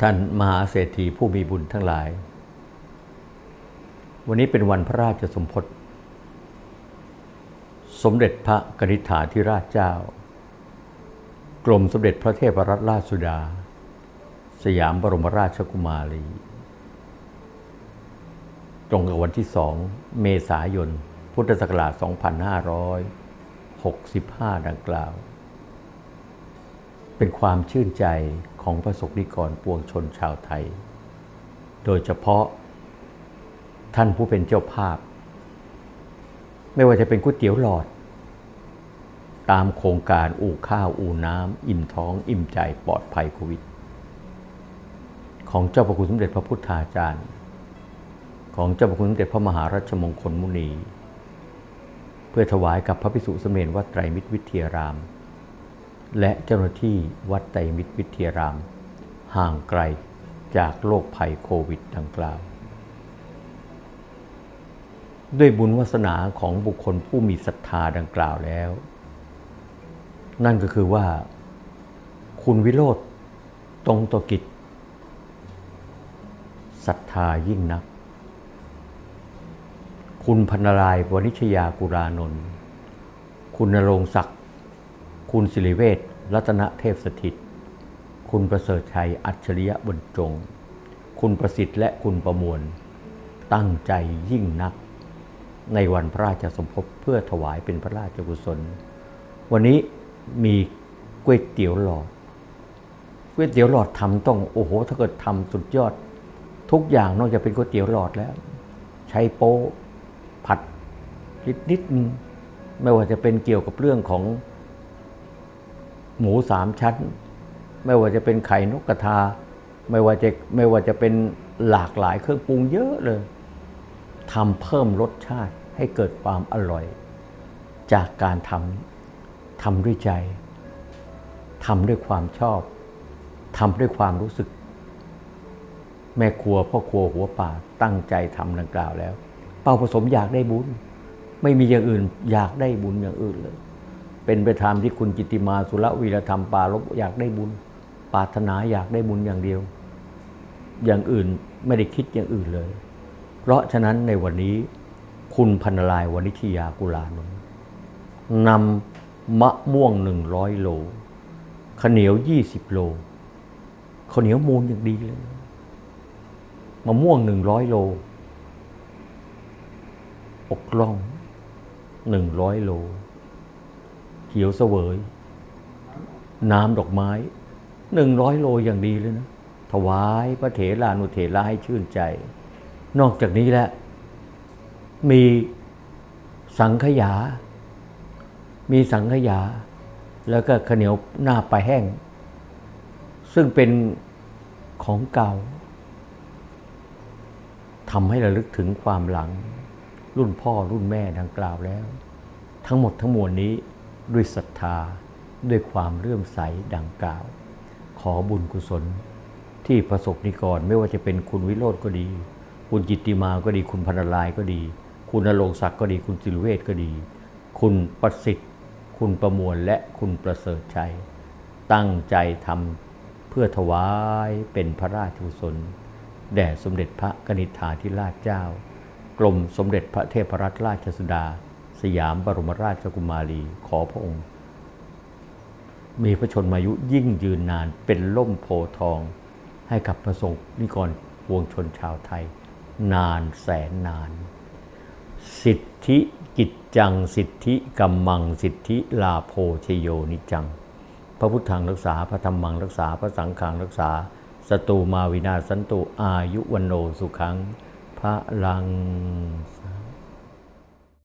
ท่านมหาเศรษฐีผู้มีบุญทั้งหลาย วันนี้เป็นวันพระราชสมภพสมเด็จพระกนิษฐาธิราชเจ้า กรมสมเด็จพระเทพรัตนราชสุดา สยามบรมราชกุมารี ตรงกับวันที่สองเมษายน พุทธศักราช 2565 ดังกล่าว เป็นความชื่นใจของประสบนิกรปวงชนชาวไทย โดยเฉพาะท่านผู้เป็นเจ้าภาพ ไม่ว่าจะเป็นก๋วยเตี๋ยวหลอด ตามโครงการอู่ข้าวอู่น้ำอิ่มท้อง อิ่มใจปลอดภัยโควิด ของเจ้าพระคุณสมเด็จพระพุทธาจารย์ ของเจ้าพระคุณสมเด็จพระมหารัชมงคลมุนี เพื่อถวายกับพระภิกษุสมเด็จวัดไตรมิตรวิทยาราม และเจ้าหน้าที่วัดไตรมิตรวิทยาราม ห่างไกลจากโรคภัยโควิดดังกล่าว ด้วยบุญวาสนาของบุคคลผู้มีศรัทธาดังกล่าวแล้ว นั่นก็คือว่า คุณวิโรธตรงตกิจศรัทธายิ่งนัก คุณพันราย วณิชยากุรานนท์ คุณนรงศักดิ์ คุณสิริเวชรัตนเทพสถิต คุณประเสริฐชัยอัจฉริยะบรรจง คุณประสิทธิ์และคุณประมวล ตั้งใจยิ่งนัก ในวันพระราชสมภพเพื่อถวายเป็นพระราชกุศล วันนี้มีก๋วยเตี๋ยวหลอดก๋วยเตี๋ยวหลอดทำต้องโอ้โห ถ้าเกิดทำสุดยอด ทุกอย่างนอกจากเป็นก๋วยเตี๋ยวหลอดแล้ว ใช้โป๊ผัดนิดนิดไม่ว่าจะเป็นเกี่ยวกับเรื่องของ หมูสามชั้น ไม่ว่าจะเป็นไข่นกกระทา ไม่ว่าจะไม่ว่าจะเป็นหลากหลายเครื่องปรุงเยอะเลยทำเพิ่มรสชาติให้เกิดความอร่อย จากการทำทำด้วยใจทำด้วยความชอบทำด้วยความรู้สึก แม่ครัวพ่อครัวหัวป่าตั้งใจทำดังกล่าวแล้ว เป้าผสมอยากได้บุญ ไม่มีอย่างอื่นอยากได้บุญอย่างอื่นเลย เป็นไปตามที่คุณจิตติมาสุรวีรธรรมปาลบอยากได้บุญปรารถนาอยากได้บุญอย่างเดียว อย่างอื่นไม่ได้คิดอย่างอื่นเลย เพราะฉะนั้นในวันนี้คุณพันลายวณิชยากุลานน์นำมะม่วงหนึ่งร้อยโลข้าวเหนียวยี่สิบโลข้าวเหนียวมูลอย่างดีเลยมะม่วงหนึ่งร้อยโลอกล่องหนึ่งร้อยโล ขียวเสวย น้ำดอกไม้หนึ่งร้อยโลอย่างดีเลยนะ ถวายพระเถรานุเถระให้ชื่นใจ นอกจากนี้แหละมีสังขยา มีสังขยา แล้วก็ข้าวเหนียวหน้าปลาแห้ง ซึ่งเป็นของเก่าทำให้ระลึกถึงความหลัง รุ่นพ่อรุ่นแม่ดังกล่าวแล้ว ทั้งหมดทั้งมวลนี้ ด้วยศรัทธาด้วยความเลื่อมใสดังกล่าว ขอบุญกุศล ที่ประสบนิกรไม่ว่าจะเป็นคุณวิโรธก็ดี คุณจิตติมาก็ดีคุณพันลายก็ดี คุณนรงศักดิ์ก็ดีคุณสิรเวชก็ดี คุณประสิทธิ์ คุณประมวลและคุณประเสริฐชัย ตั้งใจทำเพื่อถวายเป็นพระราชกุศลแด่สมเด็จพระกนิษฐาธิราชเจ้า กรมสมเด็จพระเทพรัตนราชสุดา สยามบรมราชกุมารีขอพระองค์ มีพระชนมายุยิ่งยืนนานเป็นล่มโพทอง ให้กับประสงค์นิกรปวงชนชาวไทย นานแสนนาน สิทธิกิจจังสิทธิกัมมังสิทธิลาโพชโยนิจัง พระพุทธังรักษาพระธรรมังรักษาพระสังฆังรักษาสตูมาวินาสันตุอายุวันโนสุขังพระลังสา